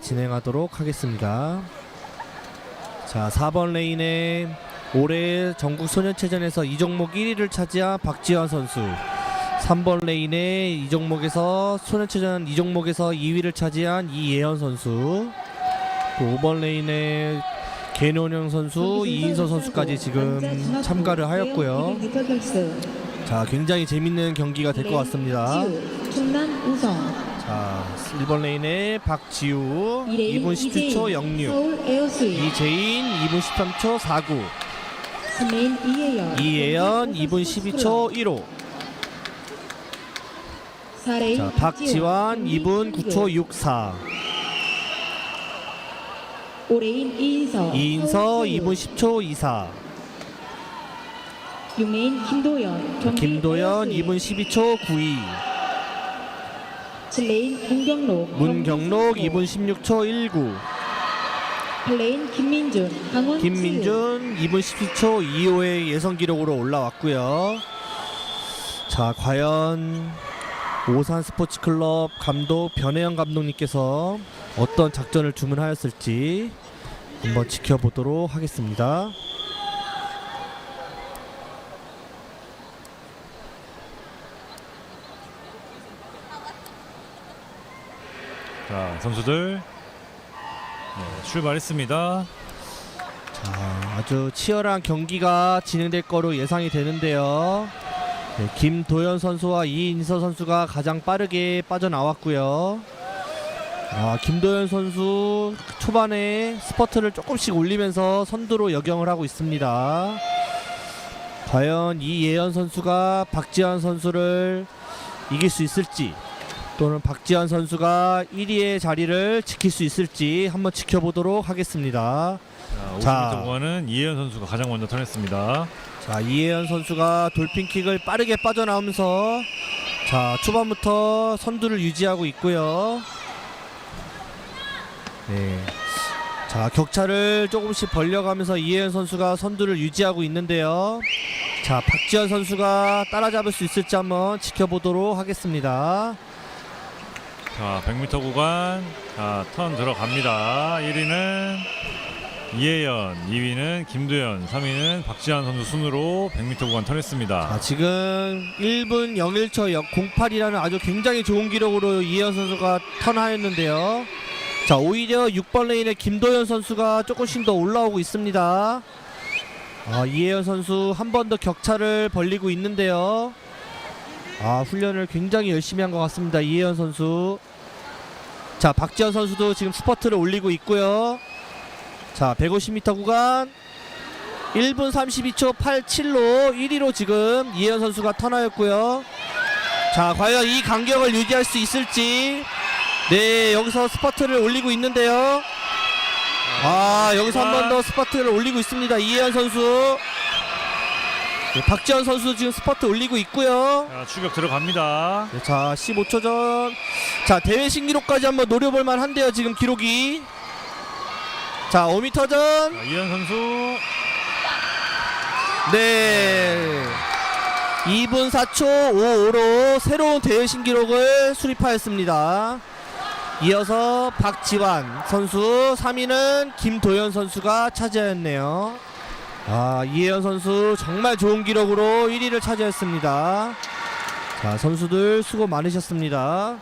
진행하도록 하겠습니다. 자, 4번 레인에 올해 전국 소년체전에서 이 종목 1위를 차지한 박지환 선수. 3번 레인에 이 종목에서 소년체전 이 종목에서 2위를 차지한 이예현 선수. 또 5번 레인에 개노령 선수, 이인서 선수까지 지금 참가를 하였고요. 자, 굉장히 재밌는 경기가 될 것 같습니다. 충남 우성. 자, 1번 레인에 박지우 2분 17초 06 서울 에어스윗 이재인 2분 13초 49 3레인 이예연. 이예연 2분 12초 15 4레인 자, 박지환 2분 9초 64 5레인 이인서 이인서 2분 10초 24 6레인 김도연 경기 김도연 에어스윗. 2분 12초 92 7레인 문경록 문경록 2분 16초 19 8레인 김민준 강원 김민준 2분 17초 25의 예선 기록으로 올라왔고요. 자, 과연 오산 스포츠클럽 감독 변혜영 감독님께서 어떤 작전을 주문하였을지 한번 지켜보도록 하겠습니다. 자 선수들 네, 출발했습니다. 자, 아주 치열한 경기가 진행될 거로 예상이 되는데요. 네, 김도현 선수와 이인서 선수가 가장 빠르게 빠져나왔고요. 아, 김도현 선수 초반에 스퍼트를 조금씩 올리면서 선두로 역영을 하고 있습니다. 과연 이예연 선수가 박지환 선수를 이길 수 있을지 또는 박지환 선수가 1위의 자리를 지킬 수 있을지 한번 지켜보도록 하겠습니다. 자, 자. 50m 구간은 이혜연 선수가 가장 먼저 턴했습니다. 자 이혜연 선수가 돌핀킥을 빠르게 빠져나오면서 자 초반부터 선두를 유지하고 있고요. 네. 자 격차를 조금씩 벌려가면서 이혜연 선수가 선두를 유지하고 있는데요. 자 박지현 선수가 따라잡을 수 있을지 한번 지켜보도록 하겠습니다. 자 100m 구간 자, 턴 들어갑니다. 1위는 이혜연, 2위는 김도연, 3위는 박지한 선수 순으로 100m 구간 턴했습니다. 자, 지금 1분 01초 08이라는 아주 굉장히 좋은 기록으로 이혜연 선수가 턴하였는데요. 자, 오히려 6번 레인의 김도현 선수가 조금씩 더 올라오고 있습니다. 아, 이혜연 선수 한 번 더 격차를 벌리고 있는데요. 아, 훈련을 굉장히 열심히 한 것 같습니다. 이혜연 선수. 자, 박지현 선수도 지금 스퍼트를 올리고 있고요. 자, 150m 구간 1분 32초 87로 1위로 지금 이혜연 선수가 턴하였고요. 자, 과연 이 간격을 유지할 수 있을지. 네, 여기서 스퍼트를 올리고 있는데요. 아, 여기서 한 번 더 스퍼트를 올리고 있습니다. 이혜연 선수. 네, 박지현 선수 지금 스퍼트 올리고 있고요. 자, 추격 들어갑니다. 네, 자, 15초 전. 자, 대회 신기록까지 한번 노려볼 만한데요. 지금 기록이. 자, 5m 전. 자, 이혜연 선수 네. 2분 4초 55로 새로운 대회 신기록을 수립하였습니다. 이어서 박지환 선수, 3위는 김도현 선수가 차지하였네요. 아, 이혜연 선수 정말 좋은 기록으로 1위를 차지했습니다. 자, 선수들 수고 많으셨습니다.